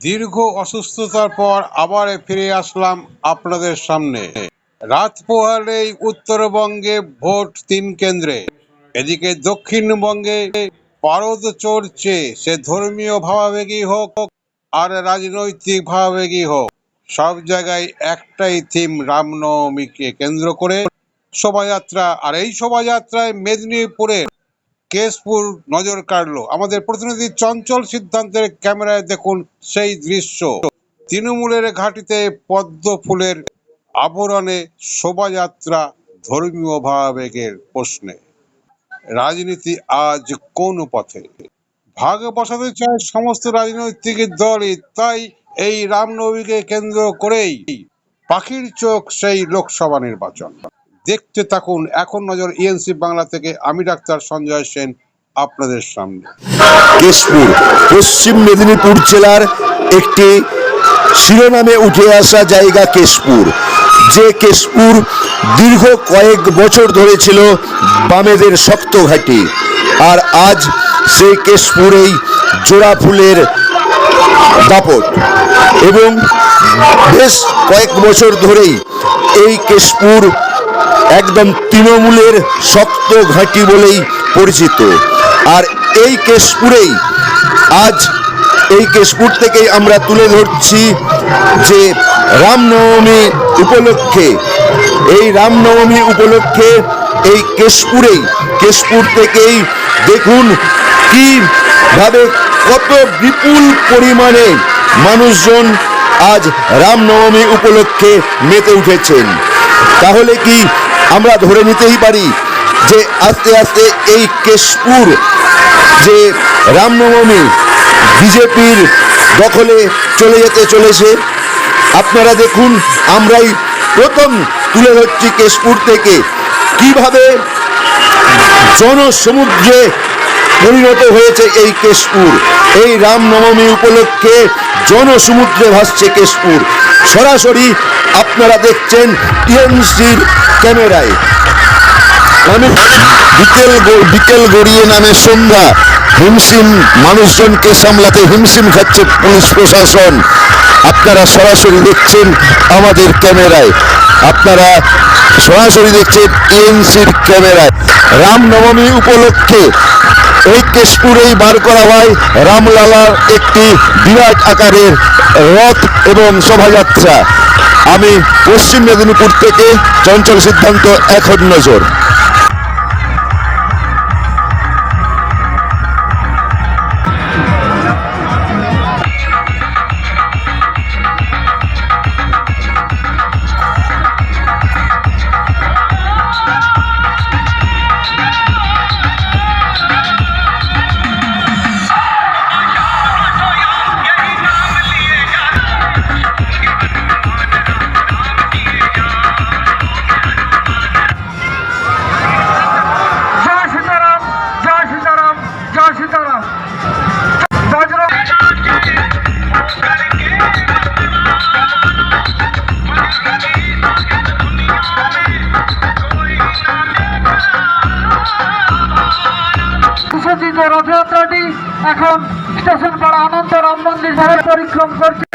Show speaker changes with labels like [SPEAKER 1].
[SPEAKER 1] দীর্ঘ অসুস্থতার পর আবার ফিরে আসলাম আপনাদের সামনে। রাত পোহালেই উত্তরবঙ্গে ভোট তিন কেন্দ্রে। এদিকে দক্ষিণবঙ্গে পারদ চড়ছে, সে ধর্মীয় ভাবাবেগী হোক আর রাজনৈতিক ভাবাবেগী হোক। সব জায়গায় একটাই থিম, রামনবমীকে কেন্দ্র করে শোভাযাত্রা। আর এই শোভাযাত্রায় মেদিনীপুরের কেশপুর নজর কাড়লো। আমাদের প্রতিনিধি চঞ্চল সিদ্ধান্তের ক্যামেরায় দেখুন সেই দৃশ্য। তৃণমূলের ঘাটিতে পদ্ম ফুলের আবরণে শোভাযাত্রা ধর্মীয় ভাবাবেগের প্রশ্নে। রাজনীতি আজ কোন পথে? ভাগ বসাতে চায় সমস্ত রাজনৈতিক দলই, তাই এই রামনবমীকে কেন্দ্র করেই পাখির চোখ সেই লোকসভা নির্বাচন। দেখতে থাকুন। এখন নজর ইএনসি বাংলা থেকে আমি ডাক্তার সঞ্জয় সেন আপনাদের সামনে।
[SPEAKER 2] কেশপুর, পশ্চিম মেদিনীপুর জেলার একটি শিরোনামে উঠে আসা জায়গা কেশপুর। যে কেশপুর দীর্ঘ কয়েক বছর ধরে ছিল বামেদের শক্ত ঘাঁটি। আর আজ সেই কেশপুরেই জোড়া ফুলের দাপট। এবং বেশ কয়েক বছর ধরেই এই কেশপুর একদম তৃণমূলের শক্ত ঘাঁটি বলেই পরিচিত। আর এই কেশপুরেই, আজ এই কেশপুর থেকেই আমরা তুলে ধরছি যে রামনবমী উপলক্ষে, এই রামনবমী উপলক্ষে এই কেশপুরেই, কেশপুর থেকেই দেখুন কীভাবে কত বিপুল পরিমাণে মানুষজন আজ রামনবমী উপলক্ষে মেতে উঠেছেন। তাহলে কি আমরা ধরে নিতেই পারি যে আস্তে আস্তে এই কেশপুর যে রামনবমী বিজেপির দখলে চলে যেতে চলেছে? আপনারা দেখুন, আমরাই প্রথম তুলে ধরছি কেশপুর থেকে। কীভাবে জনসমুদ্রে পরিণত হয়েছে এই কেশপুর? এই রামনবমী উপলক্ষে জনসমুদ্রে ভাসছে কেশপুর। সরাসরি আপনারা দেখছেন টিএমসির ক্যামেরায়। আমি বিকেল বিকেল গড়িয়ে নামে সন্ধ্যা হিমশিম মানুষজনকে সামলাতে হিমশিম খাচ্ছে পুলিশ প্রশাসন। আপনারা সরাসরি দেখছেন আমাদের ক্যামেরায়। আপনারা সরাসরি দেখছেন টিএমসির ক্যামেরায়। রামনবমী উপলক্ষে এই কেশপুরেই বার করা হয় রামলালার একটি বিরাট আকারের রথ এবং শোভাযাত্রা। আমি পশ্চিম মেদিনীপুর থেকে চঞ্চল সিদ্ধান্ত, এখন নজর।
[SPEAKER 3] এখন স্টেশন পাড়া আনন্দ রাম মন্দির সাহেব পরিক্রম করছে।